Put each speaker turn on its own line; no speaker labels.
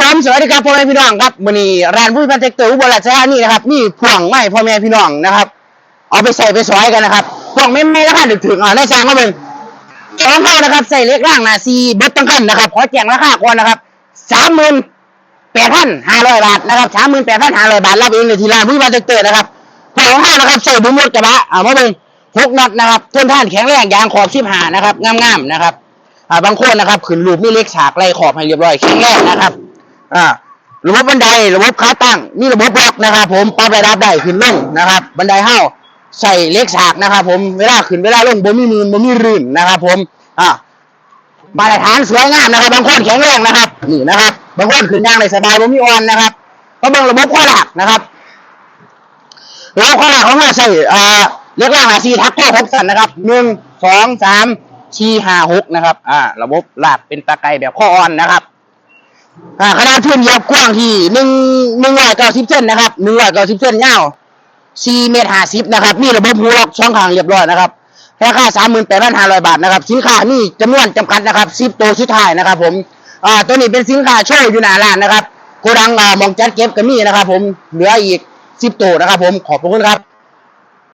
ครับผมสวัสดีครับพ่อแม่พี่น้องครับวันนี้ร้านผู้พันเทคเตอร์อุบลราชธานีนะครับนี่พ่วงไม้พ่อแม่พี่น้องนะครับ เอาไปใส่ไปซอยกันนะครับพ่วงไม่ไม่ราคาถึงถึงอ่าได้สร้างมาเป็นสองเท่านะครับใส่เล็กร่างนาซีเบิดตั้งกันนะครับขอแจ้งราคาก่อนนะครับสามหมื่นแปดพันห้าร้อยบาทนะครับสามหมื่นแปดพันห้าร้อยบาทรับเองเลยที่ร้านผู้พันเทคเตอร์นะครับพ่วงห้านะครับใส่บุ้มดกระบะเอามาเป็นหกน็อตนะครับทนท่านแข็งแรงยางขอบสิบห้านะครับงามๆนะครับอ่าบางคนนะครับขึ้นรูปนี่เล็กฉากไล่ขอบให้เรียบร้อยแข็งแรงนะครับ อ่าระบบบันไดระบบขาตั้งนี่ระบบล็อกนะครับ ผมปรับระดับได้ขึ้นลงนะครับ บันไดเฮ้าใส่เล็กฉากนะครับ ผมเวลาขึ้นเวลาลงบ่มีมืนบ่มีรื่นนะครับ ผมอ่ามาตรฐานสวยงามนะครับ บางคนแข็งแรงนะครับ นี่นะครับ บางคนขึ้นย่างได้สบายบ่มีอ่อนนะครับก็เบิ่งระบบข้อหลักนะครับแล้วข้อหลักของมาใส่อ่าเรียกล่างหาซีทักแค่หกสันนะครับหนึ่งสองสามชีห้าหกนะครับ อ่า ระบบหลาดเป็นตะไคร้แบบข้ออ่อนนะครับ อ่าขนาดพื้นเหยียบกว้างที่หนึ่งหนึ่งร้อยเก้าสิบเซนนะครับหนึ่งร้อยเก้าสิบเซนยาวสี่เมตรห้าสิบนะครับนี่ระบบหูล็อกช่องทางเรียบร้อยนะครับราคาสามหมื่นแปดพันห้าร้อยบาทนะครับ สินค้านี่จำนวนจำกัดนะครับสิบตัวสุดท้ายนะครับผมอ่าตัวนี้เป็นสินค้าโชว์อยู่หน้าร้านนะครับโกดังอ่ามองจัดเก็บก็มีนะครับ ผมเหลืออีกสิบตัวนะครับ ผมขอบพระคุณครับ